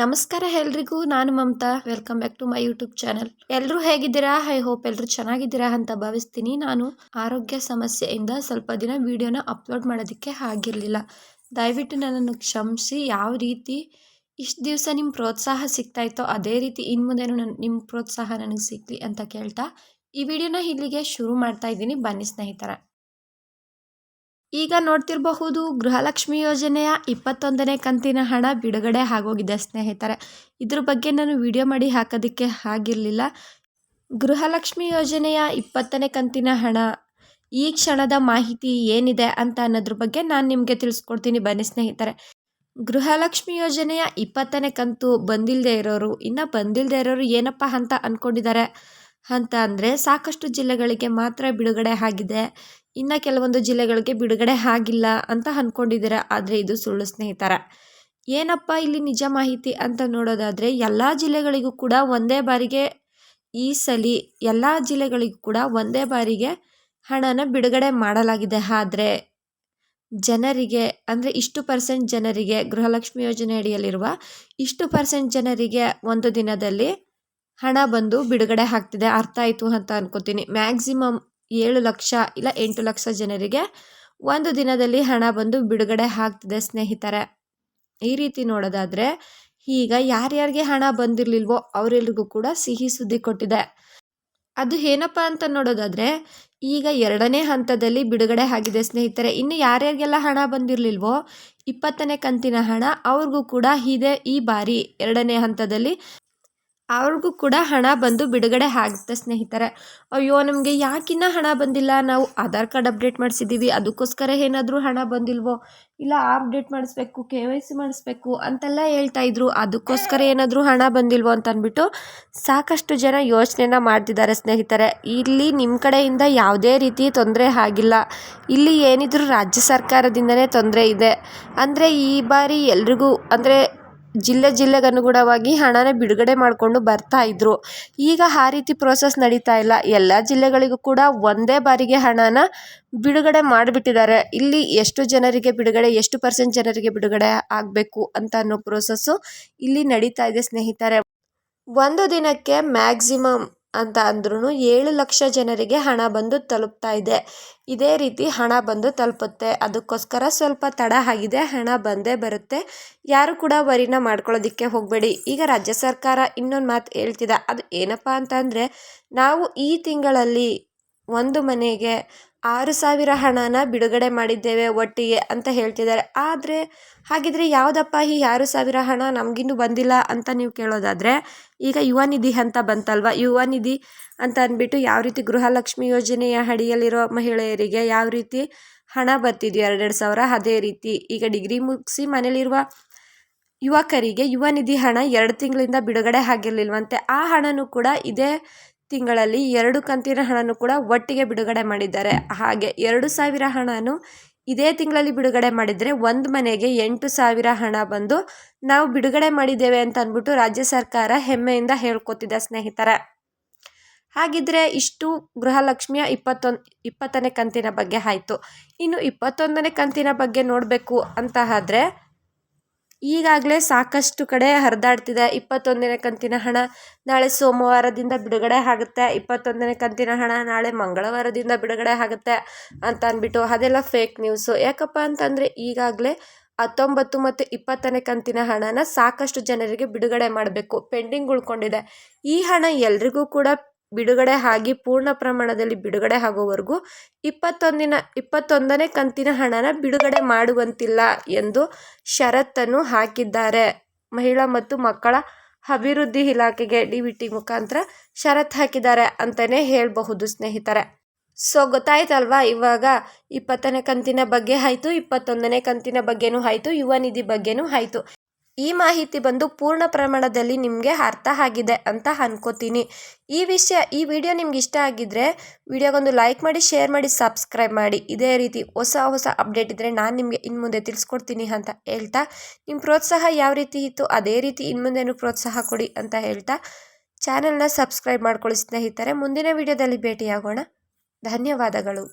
ನಮಸ್ಕಾರ ಎಲ್ರಿಗೂ, ನಾನು Mamata. Welcome back to my YouTube channel ಎಲ್ಲರೂ ಹೇಗಿದ್ದೀರಾ? ಐ ಹೋಪ್ ಎಲ್ಲರೂ ಚೆನ್ನಾಗಿದ್ದೀರಾ ಅಂತ ಭಾವಿಸ್ತೀನಿ. ನಾನು ಆರೋಗ್ಯ ಸಮಸ್ಯೆಯಿಂದ ಸ್ವಲ್ಪ ದಿನ ವಿಡಿಯೋನ ಅಪ್ಲೋಡ್ ಮಾಡೋದಕ್ಕೆ ಆಗಿರಲಿಲ್ಲ. ದಯವಿಟ್ಟು ನನ್ನನ್ನು ಕ್ಷಮಿಸಿ. ಯಾವ ರೀತಿ ಇಷ್ಟು ದಿವಸ ನಿಮ್ಮ ಪ್ರೋತ್ಸಾಹ ಸಿಗ್ತಾ ಇತ್ತೋ, ಅದೇ ರೀತಿ ಇನ್ನು ಮುಂದೆನೂ ನನ್ನ ನಿಮ್ಮ ಪ್ರೋತ್ಸಾಹ ನನಗೆ ಸಿಗಲಿ ಅಂತ ಕೇಳ್ತಾ ಈ ವಿಡಿಯೋನ ಇಲ್ಲಿಗೆ ಶುರು ಮಾಡ್ತಾ ಇದ್ದೀನಿ. ಬನ್ನಿ ಸ್ನೇಹಿತರ. ಈಗ ನೋಡ್ತಿರಬಹುದು ಗೃಹಲಕ್ಷ್ಮಿ ಯೋಜನೆಯ ಇಪ್ಪತ್ತೊಂದನೇ ಕಂತಿನ ಹಣ ಬಿಡುಗಡೆ ಆಗೋಗಿದೆ ಸ್ನೇಹಿತರೆ. ಇದ್ರ ಬಗ್ಗೆ ನಾನು ವಿಡಿಯೋ ಮಾಡಿ ಹಾಕೋದಕ್ಕೆ ಆಗಿರಲಿಲ್ಲ. ಗೃಹಲಕ್ಷ್ಮಿ ಯೋಜನೆಯ ಇಪ್ಪತ್ತನೇ ಕಂತಿನ ಹಣ ಈ ಕ್ಷಣದ ಮಾಹಿತಿ ಏನಿದೆ ಅಂತ ಅನ್ನೋದ್ರ ಬಗ್ಗೆ ನಾನು ನಿಮಗೆ ತಿಳಿಸ್ಕೊಡ್ತೀನಿ ಬನ್ನಿ ಸ್ನೇಹಿತರೆ. ಗೃಹಲಕ್ಷ್ಮಿ ಯೋಜನೆಯ ಇಪ್ಪತ್ತನೇ ಕಂತು ಬಂದಿಲ್ಲದೆ ಇರೋರು, ಇನ್ನು ಬಂದಿಲ್ಲದೆ ಇರೋರು ಏನಪ್ಪ ಅಂತ ಅಂದ್ಕೊಂಡಿದ್ದಾರೆ ಅಂತ ಅಂದರೆ ಸಾಕಷ್ಟು ಜಿಲ್ಲೆಗಳಿಗೆ ಮಾತ್ರ ಬಿಡುಗಡೆ ಆಗಿದೆ. ಇನ್ನು ಕೆಲವೊಂದು ಜಿಲ್ಲೆಗಳಿಗೆ ಬಿಡುಗಡೆ ಆಗಿಲ್ಲ ಅಂತ ಅಂದ್ಕೊಂಡಿದ್ದೀರ ಆದರೆ ಇದು ಸುಳ್ಳು ಸ್ನೇಹಿತರ. ಏನಪ್ಪ ಇಲ್ಲಿ ನಿಜ ಮಾಹಿತಿ ಅಂತ ನೋಡೋದಾದರೆ, ಎಲ್ಲ ಜಿಲ್ಲೆಗಳಿಗೂ ಕೂಡ ಒಂದೇ ಬಾರಿಗೆ ಈ ಸಲಿ ಎಲ್ಲ ಜಿಲ್ಲೆಗಳಿಗೂ ಕೂಡ ಒಂದೇ ಬಾರಿಗೆ ಹಣನ ಬಿಡುಗಡೆ ಮಾಡಲಾಗಿದೆ. ಆದರೆ ಜನರಿಗೆ, ಅಂದರೆ ಇಷ್ಟು ಪರ್ಸೆಂಟ್ ಜನರಿಗೆ, ಗೃಹಲಕ್ಷ್ಮಿ ಯೋಜನೆ ಅಡಿಯಲ್ಲಿರುವ ಇಷ್ಟು ಪರ್ಸೆಂಟ್ ಜನರಿಗೆ ಒಂದು ದಿನದಲ್ಲಿ ಹಣ ಬಂದು ಬಿಡುಗಡೆ ಆಗ್ತಿದೆ. ಅರ್ಥ ಆಯಿತು ಅಂತ ಅನ್ಕೋತೀನಿ. ಮ್ಯಾಕ್ಸಿಮಮ್ ಏಳು ಲಕ್ಷ ಇಲ್ಲ ಎಂಟು ಲಕ್ಷ ಜನರಿಗೆ ಒಂದು ದಿನದಲ್ಲಿ ಹಣ ಬಂದು ಬಿಡುಗಡೆ ಆಗ್ತಿದೆ ಸ್ನೇಹಿತರೆ. ಈ ರೀತಿ ನೋಡೋದಾದರೆ ಈಗ ಯಾರ್ಯಾರಿಗೆ ಹಣ ಬಂದಿರಲಿಲ್ವೋ ಅವರೆಲ್ರಿಗೂ ಕೂಡ ಸಿಹಿ ಸುದ್ದಿ ಕೊಟ್ಟಿದೆ. ಅದು ಏನಪ್ಪ ಅಂತ ನೋಡೋದಾದರೆ ಈಗ ಎರಡನೇ ಹಂತದಲ್ಲಿ ಬಿಡುಗಡೆ ಆಗಿದೆ ಸ್ನೇಹಿತರೆ. ಇನ್ನು ಯಾರ್ಯಾರಿಗೆಲ್ಲ ಹಣ ಬಂದಿರಲಿಲ್ವೋ ಇಪ್ಪತ್ತನೇ ಕಂತಿನ ಹಣ ಅವ್ರಿಗೂ ಕೂಡ ಇದೆ ಈ ಬಾರಿ ಎರಡನೇ ಹಂತದಲ್ಲಿ ಅವ್ರಿಗೂ ಕೂಡ ಹಣ ಬಂದು ಬಿಡುಗಡೆ ಆಗುತ್ತೆ ಸ್ನೇಹಿತರೆ. ಅಯ್ಯೋ, ನಮಗೆ ಯಾಕಿನ್ನ ಹಣ ಬಂದಿಲ್ಲ? ನಾವು ಆಧಾರ್ ಕಾರ್ಡ್ ಅಪ್ಡೇಟ್ ಮಾಡಿಸಿದ್ದೀವಿ ಅದಕ್ಕೋಸ್ಕರ ಏನಾದರೂ ಹಣ ಬಂದಿಲ್ವೋ? ಇಲ್ಲ, ಅಪ್ಡೇಟ್ ಮಾಡಿಸ್ಬೇಕು, ಕೆ ವೈ ಸಿ ಮಾಡಿಸ್ಬೇಕು ಅಂತೆಲ್ಲ ಹೇಳ್ತಾ ಇದ್ರು. ಅದಕ್ಕೋಸ್ಕರ ಏನಾದರೂ ಹಣ ಬಂದಿಲ್ವೋ ಅಂತ ಅಂದ್ಬಿಟ್ಟು ಸಾಕಷ್ಟು ಜನ ಯೋಚನೆನ ಮಾಡ್ತಿದ್ದಾರೆ ಸ್ನೇಹಿತರೆ. ಇಲ್ಲಿ ನಿಮ್ಮ ಕಡೆಯಿಂದ ಯಾವುದೇ ರೀತಿ ತೊಂದರೆ ಆಗಿಲ್ಲ. ಇಲ್ಲಿ ಏನಿದ್ರು ರಾಜ್ಯ ಸರ್ಕಾರದಿಂದನೇ ತೊಂದರೆ ಇದೆ. ಅಂದರೆ ಈ ಬಾರಿ ಎಲ್ರಿಗೂ, ಅಂದರೆ ಜಿಲ್ಲೆ ಜಿಲ್ಲೆಗೆ ಅನುಗುಣವಾಗಿ ಹಣನ ಬಿಡುಗಡೆ ಮಾಡಿಕೊಂಡು ಬರ್ತಾ ಇದ್ರು. ಈಗ ಆ ರೀತಿ ಪ್ರೋಸೆಸ್ ನಡೀತಾ ಇಲ್ಲ. ಎಲ್ಲ ಜಿಲ್ಲೆಗಳಿಗೂ ಕೂಡ ಒಂದೇ ಬಾರಿಗೆ ಹಣನ ಬಿಡುಗಡೆ ಮಾಡಿಬಿಟ್ಟಿದ್ದಾರೆ. ಇಲ್ಲಿ ಎಷ್ಟು ಜನರಿಗೆ ಬಿಡುಗಡೆ, ಎಷ್ಟು ಪರ್ಸೆಂಟ್ ಜನರಿಗೆ ಬಿಡುಗಡೆ ಆಗಬೇಕು ಅಂತ ಅನ್ನೋ ಪ್ರೋಸೆಸ್ಸು ಇಲ್ಲಿ ನಡೀತಾ ಇದೆ ಸ್ನೇಹಿತರೆ. ಒಂದು ದಿನಕ್ಕೆ ಮ್ಯಾಕ್ಸಿಮಮ್ ಅಂತ ಅಂದ್ರೂ ಏಳು ಲಕ್ಷ ಜನರಿಗೆ ಹಣ ಬಂದು ತಲುಪ್ತಾ ಇದೆ. ಇದೇ ರೀತಿ ಹಣ ಬಂದು ತಲುಪುತ್ತೆ. ಅದಕ್ಕೋಸ್ಕರ ಸ್ವಲ್ಪ ತಡ ಆಗಿದೆ. ಹಣ ಬಂದೇ ಬರುತ್ತೆ. ಯಾರು ಕೂಡ ವರಿನ ಮಾಡ್ಕೊಳ್ಳೋದಕ್ಕೆ ಹೋಗಬೇಡಿ. ಈಗ ರಾಜ್ಯ ಸರ್ಕಾರ ಇನ್ನೊಂದು ಮಾತು ಹೇಳ್ತಿದೆ. ಅದು ಏನಪ್ಪ ಅಂತಂದರೆ ನಾವು ಈ ತಿಂಗಳಲ್ಲಿ ಒಂದು ಮನೆಗೆ ಆರು ಸಾವಿರ ಹಣನ ಬಿಡುಗಡೆ ಮಾಡಿದ್ದೇವೆ ಒಟ್ಟಿಗೆ ಅಂತ ಹೇಳ್ತಿದ್ದಾರೆ. ಆದರೆ ಹಾಗಿದ್ರೆ ಯಾವುದಪ್ಪ ಈ ಆರು ಸಾವಿರ ಹಣ ನಮಗಿಂದು ಬಂದಿಲ್ಲ ಅಂತ ನೀವು ಕೇಳೋದಾದರೆ ಈಗ ಯುವ ನಿಧಿ ಅಂತ ಬಂತಲ್ವ? ಯುವ ನಿಧಿ ಅಂತ ಅಂದ್ಬಿಟ್ಟು ಯಾವ ರೀತಿ ಗೃಹಲಕ್ಷ್ಮಿ ಯೋಜನೆಯ ಅಡಿಯಲ್ಲಿರೋ ಮಹಿಳೆಯರಿಗೆ ಯಾವ ರೀತಿ ಹಣ ಬರ್ತಿದೆಯೋ ಎರಡೆರಡು ಸಾವಿರ, ಅದೇ ರೀತಿ ಈಗ ಡಿಗ್ರಿ ಮುಗಿಸಿ ಮನೇಲಿರುವ ಯುವಕರಿಗೆ ಯುವ ನಿಧಿ ಹಣ ಎರಡು ತಿಂಗಳಿಂದ ಬಿಡುಗಡೆ ಆಗಿರಲಿಲ್ವಂತೆ. ಆ ಹಣನೂ ಕೂಡ ಇದೇ ತಿಂಗಳಲ್ಲಿ ಎರಡು ಕಂತಿನ ಹಣನೂ ಕೂಡ ಒಟ್ಟಿಗೆ ಬಿಡುಗಡೆ ಮಾಡಿದ್ದಾರೆ. ಹಾಗೆ ಎರಡು ಸಾವಿರ ಹಣನು ಇದೇ ತಿಂಗಳಲ್ಲಿ ಬಿಡುಗಡೆ ಮಾಡಿದರೆ ಒಂದು ಮನೆಗೆ ಎಂಟು ಸಾವಿರ ಹಣ ಬಂದು ನಾವು ಬಿಡುಗಡೆ ಮಾಡಿದ್ದೇವೆ ಅಂತ ಅಂದ್ಬಿಟ್ಟು ರಾಜ್ಯ ಸರ್ಕಾರ ಹೆಮ್ಮೆಯಿಂದ ಹೇಳ್ಕೊತಿದೆ ಸ್ನೇಹಿತರೆ. ಹಾಗಿದ್ರೆ ಇಷ್ಟು ಗೃಹಲಕ್ಷ್ಮಿಯ ಇಪ್ಪತ್ತೊಂದು, ಇಪ್ಪತ್ತನೇ ಕಂತಿನ ಬಗ್ಗೆ ಆಯಿತು. ಇನ್ನು ಇಪ್ಪತ್ತೊಂದನೇ ಕಂತಿನ ಬಗ್ಗೆ ನೋಡಬೇಕು ಅಂತ ಆದ್ರೆ ಈಗಾಗಲೇ ಸಾಕಷ್ಟು ಕಡೆ ಹರಿದಾಡ್ತಿದೆ. ಇಪ್ಪತ್ತೊಂದನೇ ಕಂತಿನ ಹಣ ನಾಳೆ ಸೋಮವಾರದಿಂದ ಬಿಡುಗಡೆ ಆಗುತ್ತೆ. ಇಪ್ಪತ್ತೊಂದನೇ ಕಂತಿನ ಹಣ ನಾಳೆ ಮಂಗಳವಾರದಿಂದ ಬಿಡುಗಡೆ ಆಗುತ್ತೆ ಅಂತ ಅಂದ್ಬಿಟ್ಟು ಅದೆಲ್ಲ ಫೇಕ್ ನ್ಯೂಸು ಯಾಕಪ್ಪ ಅಂತಂದರೆ ಈಗಾಗಲೇ ಹತ್ತೊಂಬತ್ತು ಮತ್ತು ಇಪ್ಪತ್ತನೇ ಕಂತಿನ ಹಣನ ಸಾಕಷ್ಟು ಜನರಿಗೆ ಬಿಡುಗಡೆ ಮಾಡಬೇಕು. ಪೆಂಡಿಂಗ್ ಉಳ್ಕೊಂಡಿದೆ. ಈ ಹಣ ಎಲ್ರಿಗೂ ಕೂಡ ಬಿಡುಗಡೆ ಆಗಿ ಪೂರ್ಣ ಪ್ರಮಾಣದಲ್ಲಿ ಬಿಡುಗಡೆ ಆಗೋವರೆಗೂ ಇಪ್ಪತ್ತೊಂದಿನ, ಇಪ್ಪತ್ತೊಂದನೇ ಕಂತಿನ ಹಣನ ಬಿಡುಗಡೆ ಮಾಡುವಂತಿಲ್ಲ ಎಂದು ಷರತ್ತನ್ನು ಹಾಕಿದ್ದಾರೆ. ಮಹಿಳಾ ಮತ್ತು ಮಕ್ಕಳ ಅಭಿವೃದ್ಧಿ ಇಲಾಖೆಗೆ ಡಿ ವಿ ಟಿ ಮುಖಾಂತರ ಷರತ್ತು ಹಾಕಿದ್ದಾರೆ ಅಂತಲೇ ಹೇಳಬಹುದು ಸ್ನೇಹಿತರೆ. ಸೊ, ಗೊತ್ತಾಯ್ತಲ್ವಾ? ಇವಾಗ ಇಪ್ಪತ್ತನೇ ಕಂತಿನ ಬಗ್ಗೆ ಆಯಿತು, ಇಪ್ಪತ್ತೊಂದನೇ ಕಂತಿನ ಬಗ್ಗೆನೂ ಆಯಿತು, ಯುವ ನಿಧಿ ಬಗ್ಗೆನೂ ಆಯಿತು. ಈ ಮಾಹಿತಿ ಬಂದು ಪೂರ್ಣ ಪ್ರಮಾಣದಲ್ಲಿ ನಿಮಗೆ ಅರ್ಥ ಆಗಿದೆ ಅಂತ ಅನ್ಕೋತೀನಿ. ಈ ವಿಷಯ, ಈ ವಿಡಿಯೋ ನಿಮ್ಗೆ ಇಷ್ಟ ಆಗಿದ್ದರೆ ವಿಡಿಯೋಗೊಂದು ಲೈಕ್ ಮಾಡಿ, ಶೇರ್ ಮಾಡಿ, ಸಬ್ಸ್ಕ್ರೈಬ್ ಮಾಡಿ. ಇದೇ ರೀತಿ ಹೊಸ ಹೊಸ ಅಪ್ಡೇಟ್ ಇದ್ದರೆ ನಾನು ನಿಮಗೆ ಇನ್ನು ಮುಂದೆ ತಿಳಿಸ್ಕೊಡ್ತೀನಿ ಅಂತ ಹೇಳ್ತಾ ನಿಮ್ಮ ಪ್ರೋತ್ಸಾಹ ಯಾವ ರೀತಿ ಇತ್ತು ಅದೇ ರೀತಿ ಇನ್ನು ಮುಂದೆನೂ ಪ್ರೋತ್ಸಾಹ ಕೊಡಿ ಅಂತ ಹೇಳ್ತಾ, ಚಾನೆಲ್ನ ಸಬ್ಸ್ಕ್ರೈಬ್ ಮಾಡ್ಕೊಳ್ಳಿ ಸ್ನೇಹಿತರೆ. ಮುಂದಿನ ವಿಡಿಯೋದಲ್ಲಿ ಭೇಟಿಯಾಗೋಣ. ಧನ್ಯವಾದಗಳು.